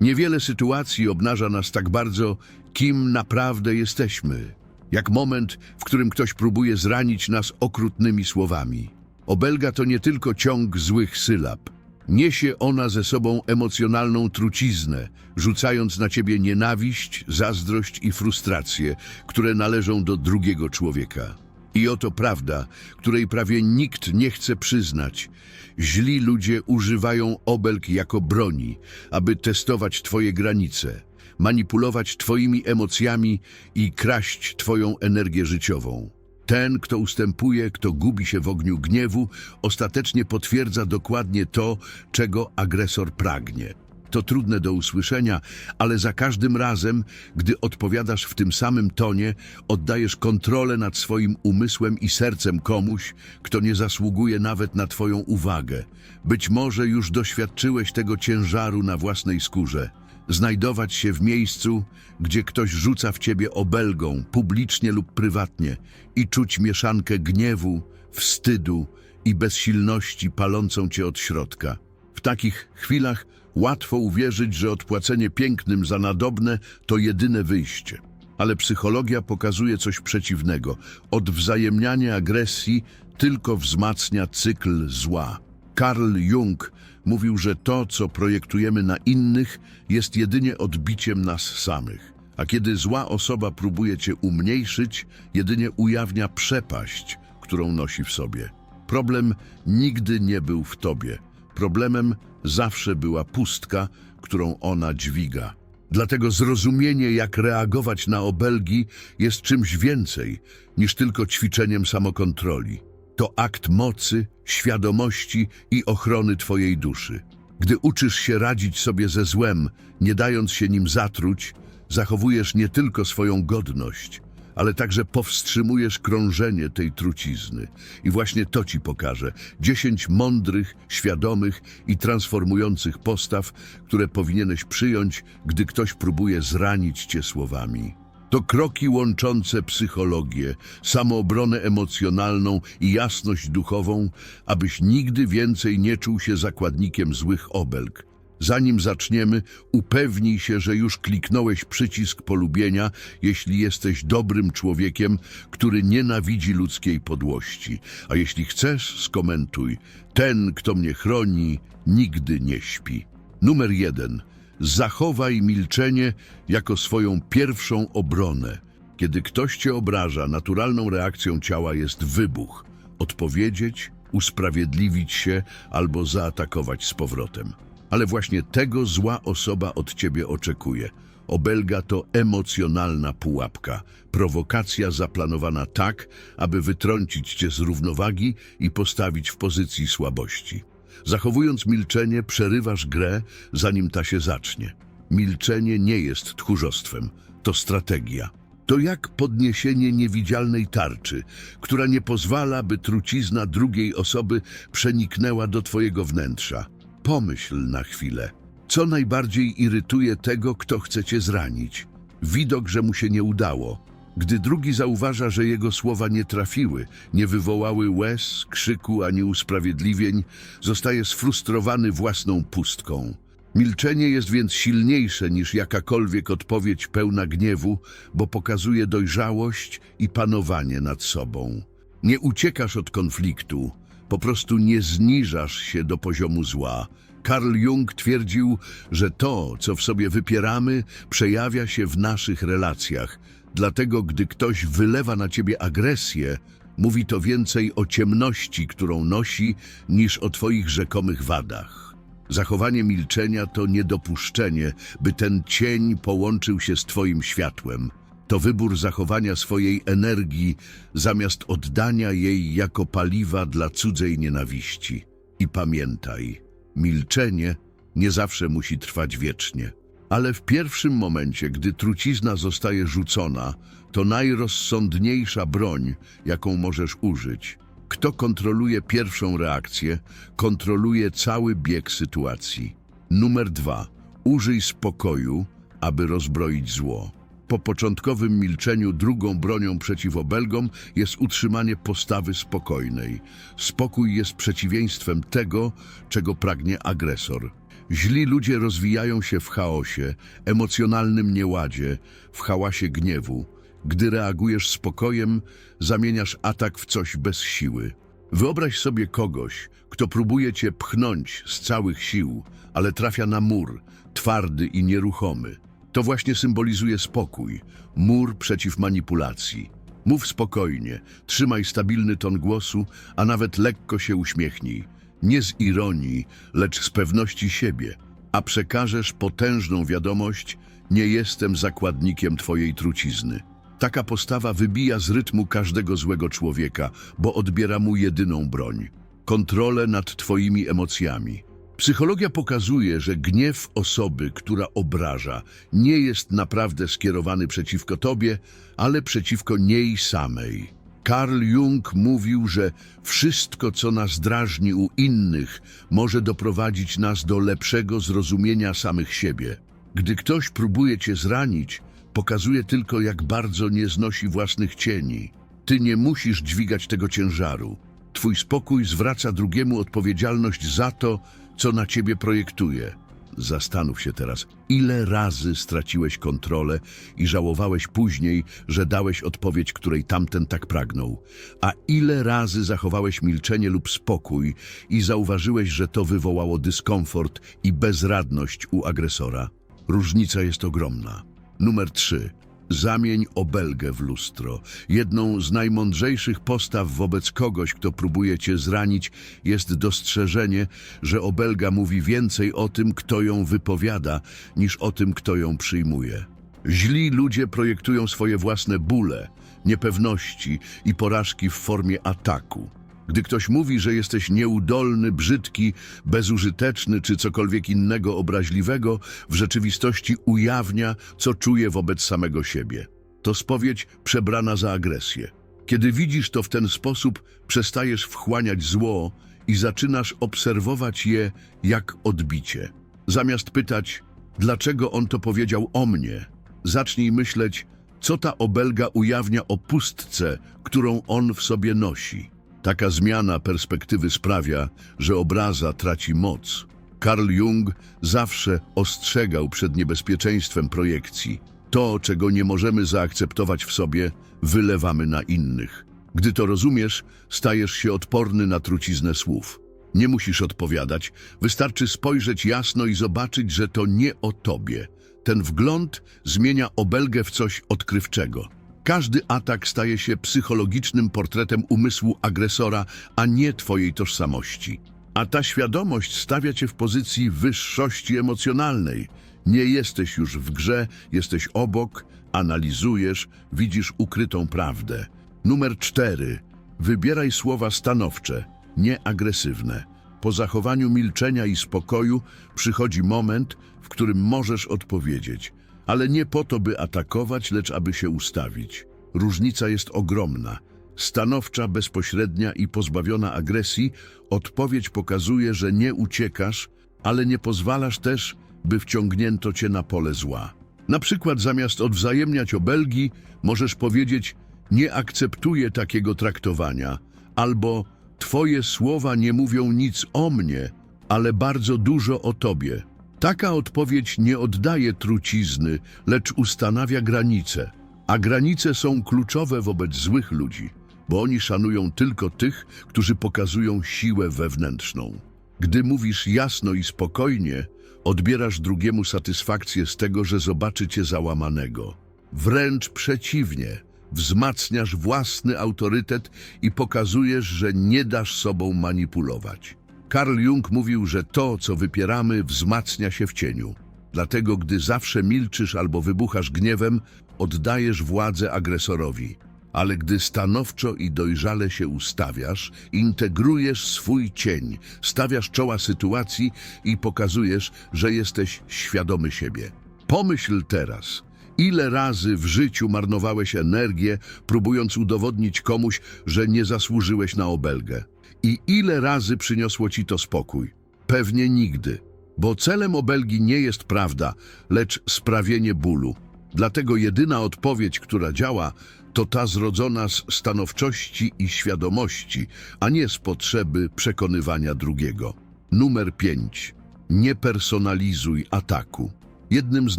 Niewiele sytuacji obnaża nas tak bardzo, kim naprawdę jesteśmy. Jak moment, w którym ktoś próbuje zranić nas okrutnymi słowami. Obelga to nie tylko ciąg złych sylab. Niesie ona ze sobą emocjonalną truciznę, rzucając na ciebie nienawiść, zazdrość i frustrację, które należą do drugiego człowieka. I oto prawda, której prawie nikt nie chce przyznać. Źli ludzie używają obelg jako broni, aby testować twoje granice, manipulować twoimi emocjami i kraść twoją energię życiową. Ten, kto ustępuje, kto gubi się w ogniu gniewu, ostatecznie potwierdza dokładnie to, czego agresor pragnie. To trudne do usłyszenia, ale za każdym razem, gdy odpowiadasz w tym samym tonie, oddajesz kontrolę nad swoim umysłem i sercem komuś, kto nie zasługuje nawet na Twoją uwagę. Być może już doświadczyłeś tego ciężaru na własnej skórze. Znajdować się w miejscu, gdzie ktoś rzuca w ciebie obelgą, publicznie lub prywatnie, i czuć mieszankę gniewu, wstydu i bezsilności palącą cię od środka. W takich chwilach łatwo uwierzyć, że odpłacenie pięknym za nadobne to jedyne wyjście. Ale psychologia pokazuje coś przeciwnego. Odwzajemnianie agresji tylko wzmacnia cykl zła. Carl Jung mówił, że to, co projektujemy na innych, jest jedynie odbiciem nas samych. A kiedy zła osoba próbuje cię umniejszyć, jedynie ujawnia przepaść, którą nosi w sobie. Problem nigdy nie był w tobie. Problemem zawsze była pustka, którą ona dźwiga. Dlatego zrozumienie, jak reagować na obelgi, jest czymś więcej niż tylko ćwiczeniem samokontroli. To akt mocy, świadomości i ochrony Twojej duszy. Gdy uczysz się radzić sobie ze złem, nie dając się nim zatruć, zachowujesz nie tylko swoją godność, ale także powstrzymujesz krążenie tej trucizny. I właśnie to Ci pokażę. Dziesięć mądrych, świadomych i transformujących postaw, które powinieneś przyjąć, gdy ktoś próbuje zranić Cię słowami. To kroki łączące psychologię, samoobronę emocjonalną i jasność duchową, abyś nigdy więcej nie czuł się zakładnikiem złych obelg. Zanim zaczniemy, upewnij się, że już kliknąłeś przycisk polubienia, jeśli jesteś dobrym człowiekiem, który nienawidzi ludzkiej podłości. A jeśli chcesz, skomentuj. Ten, kto mnie chroni, nigdy nie śpi. Numer jeden. Zachowaj milczenie jako swoją pierwszą obronę. Kiedy ktoś cię obraża, naturalną reakcją ciała jest wybuch. Odpowiedzieć, usprawiedliwić się albo zaatakować z powrotem. Ale właśnie tego zła osoba od ciebie oczekuje. Obelga to emocjonalna pułapka, prowokacja zaplanowana tak, aby wytrącić cię z równowagi i postawić w pozycji słabości. Zachowując milczenie, przerywasz grę, zanim ta się zacznie. Milczenie nie jest tchórzostwem, to strategia. To jak podniesienie niewidzialnej tarczy, która nie pozwala, by trucizna drugiej osoby przeniknęła do twojego wnętrza. Pomyśl na chwilę. Co najbardziej irytuje tego, kto chce cię zranić? Widok, że mu się nie udało. Gdy drugi zauważa, że jego słowa nie trafiły, nie wywołały łez, krzyku ani usprawiedliwień, zostaje sfrustrowany własną pustką. Milczenie jest więc silniejsze niż jakakolwiek odpowiedź pełna gniewu, bo pokazuje dojrzałość i panowanie nad sobą. Nie uciekasz od konfliktu, po prostu nie zniżasz się do poziomu zła. Carl Jung twierdził, że to, co w sobie wypieramy, przejawia się w naszych relacjach. Dlatego, gdy ktoś wylewa na ciebie agresję, mówi to więcej o ciemności, którą nosi, niż o twoich rzekomych wadach. Zachowanie milczenia to niedopuszczenie, by ten cień połączył się z twoim światłem. To wybór zachowania swojej energii zamiast oddania jej jako paliwa dla cudzej nienawiści. I pamiętaj, milczenie nie zawsze musi trwać wiecznie. Ale w pierwszym momencie, gdy trucizna zostaje rzucona, to najrozsądniejsza broń, jaką możesz użyć. Kto kontroluje pierwszą reakcję, kontroluje cały bieg sytuacji. Numer dwa. Użyj spokoju, aby rozbroić zło. Po początkowym milczeniu drugą bronią przeciw obelgom jest utrzymanie postawy spokojnej. Spokój jest przeciwieństwem tego, czego pragnie agresor. Źli ludzie rozwijają się w chaosie, emocjonalnym nieładzie, w hałasie gniewu. Gdy reagujesz spokojem, zamieniasz atak w coś bez siły. Wyobraź sobie kogoś, kto próbuje cię pchnąć z całych sił, ale trafia na mur, twardy i nieruchomy. To właśnie symbolizuje spokój, mur przeciw manipulacji. Mów spokojnie, trzymaj stabilny ton głosu, a nawet lekko się uśmiechnij. Nie z ironii, lecz z pewności siebie. A przekażesz potężną wiadomość, nie jestem zakładnikiem twojej trucizny. Taka postawa wybija z rytmu każdego złego człowieka, bo odbiera mu jedyną broń kontrolę nad twoimi emocjami. Psychologia pokazuje, że gniew osoby, która obraża, nie jest naprawdę skierowany przeciwko tobie, ale przeciwko niej samej. Carl Jung mówił, że wszystko, co nas drażni u innych, może doprowadzić nas do lepszego zrozumienia samych siebie. Gdy ktoś próbuje cię zranić, pokazuje tylko, jak bardzo nie znosi własnych cieni. Ty nie musisz dźwigać tego ciężaru. Twój spokój zwraca drugiemu odpowiedzialność za to, co na ciebie projektuje. Zastanów się teraz, ile razy straciłeś kontrolę i żałowałeś później, że dałeś odpowiedź, której tamten tak pragnął, a ile razy zachowałeś milczenie lub spokój i zauważyłeś, że to wywołało dyskomfort i bezradność u agresora. Różnica jest ogromna. Numer 3. Zamień obelgę w lustro. Jedną z najmądrzejszych postaw wobec kogoś, kto próbuje cię zranić, jest dostrzeżenie, że obelga mówi więcej o tym, kto ją wypowiada, niż o tym, kto ją przyjmuje. Źli ludzie projektują swoje własne bóle, niepewności i porażki w formie ataku. Gdy ktoś mówi, że jesteś nieudolny, brzydki, bezużyteczny czy cokolwiek innego obraźliwego, w rzeczywistości ujawnia, co czuje wobec samego siebie. To spowiedź przebrana za agresję. Kiedy widzisz to w ten sposób, przestajesz wchłaniać zło i zaczynasz obserwować je jak odbicie. Zamiast pytać, dlaczego on to powiedział o mnie, zacznij myśleć, co ta obelga ujawnia o pustce, którą on w sobie nosi. Taka zmiana perspektywy sprawia, że obraza traci moc. Carl Jung zawsze ostrzegał przed niebezpieczeństwem projekcji. To, czego nie możemy zaakceptować w sobie, wylewamy na innych. Gdy to rozumiesz, stajesz się odporny na truciznę słów. Nie musisz odpowiadać, wystarczy spojrzeć jasno i zobaczyć, że to nie o tobie. Ten wgląd zmienia obelgę w coś odkrywczego. Każdy atak staje się psychologicznym portretem umysłu agresora, a nie twojej tożsamości. A ta świadomość stawia cię w pozycji wyższości emocjonalnej. Nie jesteś już w grze, jesteś obok, analizujesz, widzisz ukrytą prawdę. Numer cztery. Wybieraj słowa stanowcze, nie agresywne. Po zachowaniu milczenia i spokoju przychodzi moment, w którym możesz odpowiedzieć, ale nie po to, by atakować, lecz aby się ustawić. Różnica jest ogromna. Stanowcza, bezpośrednia i pozbawiona agresji, odpowiedź pokazuje, że nie uciekasz, ale nie pozwalasz też, by wciągnięto cię na pole zła. Na przykład zamiast odwzajemniać obelgi, możesz powiedzieć nie akceptuję takiego traktowania, albo twoje słowa nie mówią nic o mnie, ale bardzo dużo o tobie. Taka odpowiedź nie oddaje trucizny, lecz ustanawia granice. A granice są kluczowe wobec złych ludzi, bo oni szanują tylko tych, którzy pokazują siłę wewnętrzną. Gdy mówisz jasno i spokojnie, odbierasz drugiemu satysfakcję z tego, że zobaczy cię załamanego. Wręcz przeciwnie, wzmacniasz własny autorytet i pokazujesz, że nie dasz sobą manipulować. Carl Jung mówił, że to, co wypieramy, wzmacnia się w cieniu. Dlatego, gdy zawsze milczysz albo wybuchasz gniewem, oddajesz władzę agresorowi. Ale gdy stanowczo i dojrzale się ustawiasz, integrujesz swój cień, stawiasz czoła sytuacji i pokazujesz, że jesteś świadomy siebie. Pomyśl teraz, ile razy w życiu marnowałeś energię, próbując udowodnić komuś, że nie zasłużyłeś na obelgę. I ile razy przyniosło ci to spokój? Pewnie nigdy, bo celem obelgi nie jest prawda, lecz sprawienie bólu. Dlatego jedyna odpowiedź, która działa, to ta zrodzona z stanowczości i świadomości, a nie z potrzeby przekonywania drugiego. Numer 5. Nie personalizuj ataku. Jednym z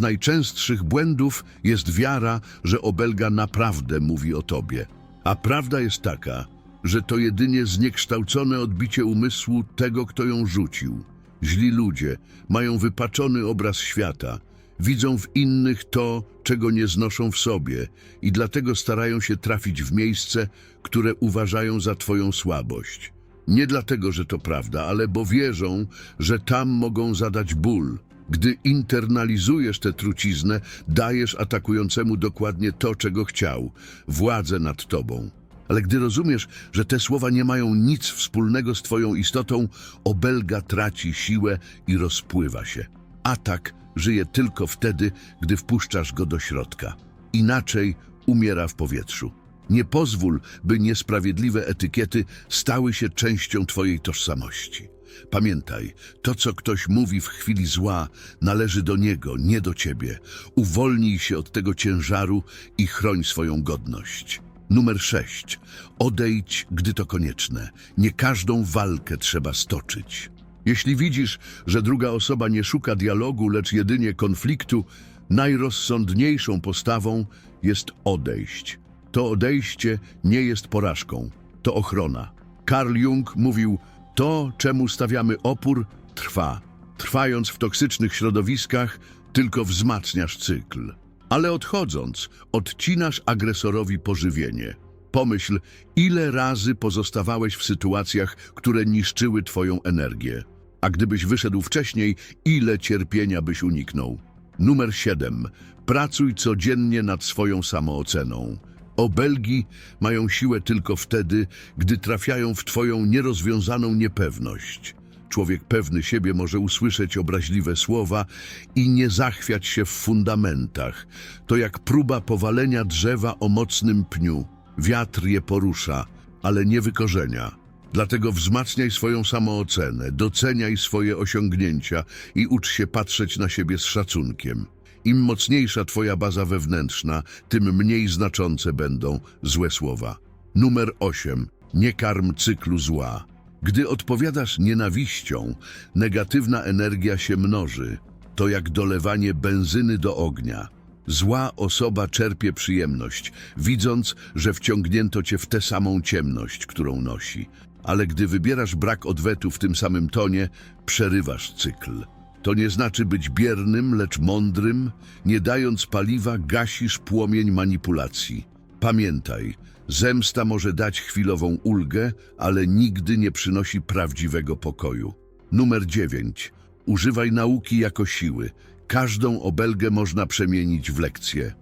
najczęstszych błędów jest wiara, że obelga naprawdę mówi o tobie. A prawda jest taka, że to jedynie zniekształcone odbicie umysłu tego, kto ją rzucił. Źli ludzie mają wypaczony obraz świata, widzą w innych to, czego nie znoszą w sobie i dlatego starają się trafić w miejsce, które uważają za twoją słabość. Nie dlatego, że to prawda, ale bo wierzą, że tam mogą zadać ból. Gdy internalizujesz tę truciznę, dajesz atakującemu dokładnie to, czego chciał władzę nad tobą. Ale gdy rozumiesz, że te słowa nie mają nic wspólnego z twoją istotą, obelga traci siłę i rozpływa się. Atak żyje tylko wtedy, gdy wpuszczasz go do środka. Inaczej umiera w powietrzu. Nie pozwól, by niesprawiedliwe etykiety stały się częścią twojej tożsamości. Pamiętaj, to co ktoś mówi w chwili zła, należy do niego, nie do ciebie. Uwolnij się od tego ciężaru i chroń swoją godność. Numer 6. Odejdź, gdy to konieczne. Nie każdą walkę trzeba stoczyć. Jeśli widzisz, że druga osoba nie szuka dialogu, lecz jedynie konfliktu, najrozsądniejszą postawą jest odejść. To odejście nie jest porażką, to ochrona. Carl Jung mówił, to, czemu stawiamy opór, trwa. Trwając w toksycznych środowiskach, tylko wzmacniasz cykl. Ale odchodząc, odcinasz agresorowi pożywienie. Pomyśl, ile razy pozostawałeś w sytuacjach, które niszczyły twoją energię. A gdybyś wyszedł wcześniej, ile cierpienia byś uniknął. Numer 7. Pracuj codziennie nad swoją samooceną. Obelgi mają siłę tylko wtedy, gdy trafiają w twoją nierozwiązaną niepewność. Człowiek pewny siebie może usłyszeć obraźliwe słowa i nie zachwiać się w fundamentach. To jak próba powalenia drzewa o mocnym pniu. Wiatr je porusza, ale nie wykorzenia. Dlatego wzmacniaj swoją samoocenę, doceniaj swoje osiągnięcia i ucz się patrzeć na siebie z szacunkiem. Im mocniejsza twoja baza wewnętrzna, tym mniej znaczące będą złe słowa. Numer 8. Nie karm cyklu zła. Gdy odpowiadasz nienawiścią, negatywna energia się mnoży. To jak dolewanie benzyny do ognia. Zła osoba czerpie przyjemność, widząc, że wciągnięto cię w tę samą ciemność, którą nosi. Ale gdy wybierasz brak odwetu w tym samym tonie, przerywasz cykl. To nie znaczy być biernym, lecz mądrym, nie dając paliwa, gasisz płomień manipulacji. Pamiętaj, zemsta może dać chwilową ulgę, ale nigdy nie przynosi prawdziwego pokoju. Numer 9. Używaj nauki jako siły. Każdą obelgę można przemienić w lekcję.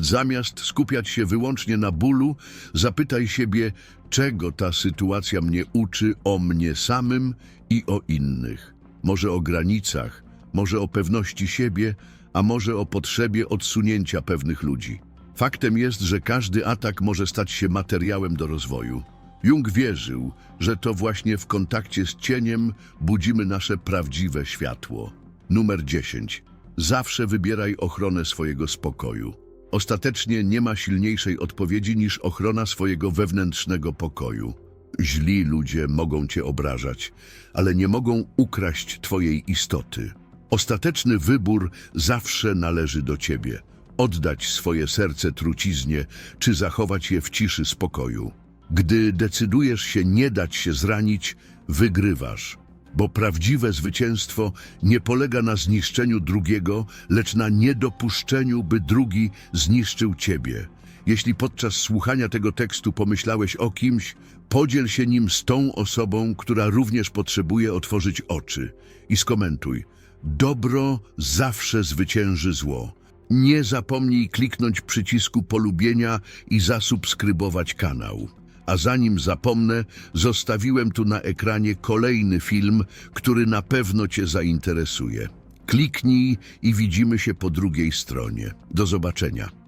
Zamiast skupiać się wyłącznie na bólu, zapytaj siebie, czego ta sytuacja mnie uczy o mnie samym i o innych. Może o granicach, może o pewności siebie, a może o potrzebie odsunięcia pewnych ludzi. Faktem jest, że każdy atak może stać się materiałem do rozwoju. Jung wierzył, że to właśnie w kontakcie z cieniem budzimy nasze prawdziwe światło. Numer 10. Zawsze wybieraj ochronę swojego spokoju. Ostatecznie nie ma silniejszej odpowiedzi niż ochrona swojego wewnętrznego pokoju. Źli ludzie mogą cię obrażać, ale nie mogą ukraść twojej istoty. Ostateczny wybór zawsze należy do ciebie. Oddać swoje serce truciznie, czy zachować je w ciszy spokoju. Gdy decydujesz się nie dać się zranić, wygrywasz. Bo prawdziwe zwycięstwo nie polega na zniszczeniu drugiego, lecz na niedopuszczeniu, by drugi zniszczył ciebie. Jeśli podczas słuchania tego tekstu pomyślałeś o kimś, podziel się nim z tą osobą, która również potrzebuje otworzyć oczy. I skomentuj. Dobro zawsze zwycięży zło. Nie zapomnij kliknąć przycisku polubienia i zasubskrybować kanał. A zanim zapomnę, zostawiłem tu na ekranie kolejny film, który na pewno Cię zainteresuje. Kliknij i widzimy się po drugiej stronie. Do zobaczenia.